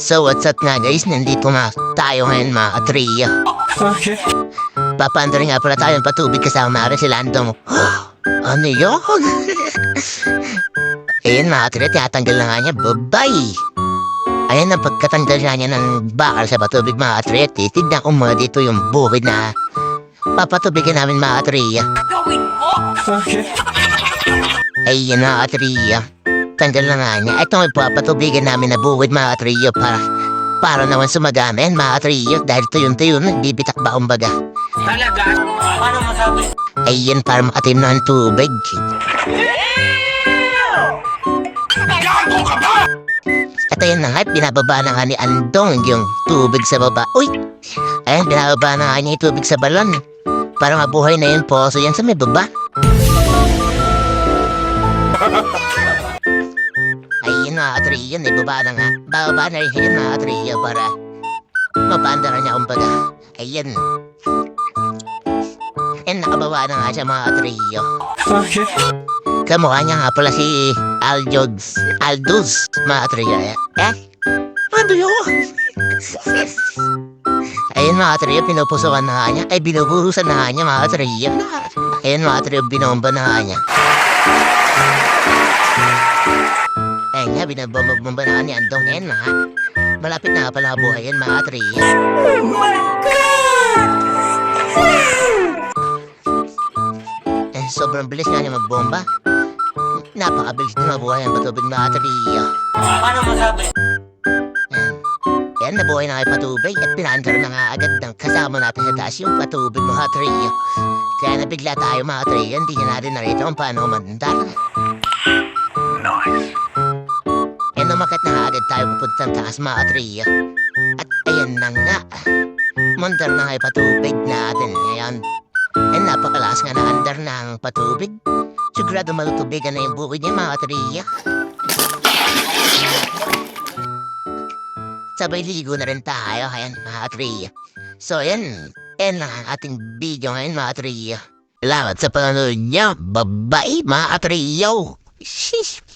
So what's up nga guys, nandito na tayo ngayon mga katriya. Okay. Papandari nga pala tayo ng patubig kasama natin si Landong. ano yun? Ayun mga katriya, tinatanggal na nga niya, babay! Ayan ang pagkatanggal nga niya ng bakal sa patubig mga katriya, titignan ko muna dito yung buhid na papatubigin namin mga katriya. Okay. Ayun mga katriya, tanggal na nga niya. Ito ang papatubigan namin na buwid mga katriyo para para naman sumagamin mga katriyo dahil tuyon-tuyo nagbibitak ba kumbaga. Talaga? Paano masabi? Ayun para makatim na ang tubig. At ayun na nga, binababa na nga ni Andong yung tubig sa baba. Uy! Ayun, binababa na nga niya yung tubig sa balon. Para mabuhay na yung poso yan sa may baba. Katriyo, ibaba na nga. Bababa na rin yun mga katriyo para mapanda na niya kumbaga. Ayun. And nakababa na nga siya mga katriyo. Okay. Kamukha niya nga pala si Aljods. Aldus, mga katriyo. Eh? Ano yun? Ayun mga katriyo, pinupusukan na nga niya. Ay, binubuhusan na nga niya mga katriyo. Ayun mga katriyo, binomba na nga niya. Na nga ni Andong. Na nga. Malapit na pala buhay yan mga katriyo. Eh, sobrang bilis nga niya magbomba. Napakabilis na mabuhay ang patubig mga katriyo. Paano masabi? Yan. Yan, nabuhay na kayo patubig at pinaandar na nga agad ng kasama natin sa taas yung patubig mga trio. Kaya nabigla tayo mga trio, hindi niya natin narito kung paano umandar. Tayo papuntang taas mga trio. At ayan na nga, mandar na yung patubig natin. Ngayon, yan, napakalakas nga na andar ng patubig. Sigurado malutubigan na yung bukid niya mga trio. Sabay ligo na rin tayo, ayan, mga. So, yan. Yan lang ang ating video ngayon, mga triya. Salamat sa panonood niyo. Bye-bye, mga. Sheesh.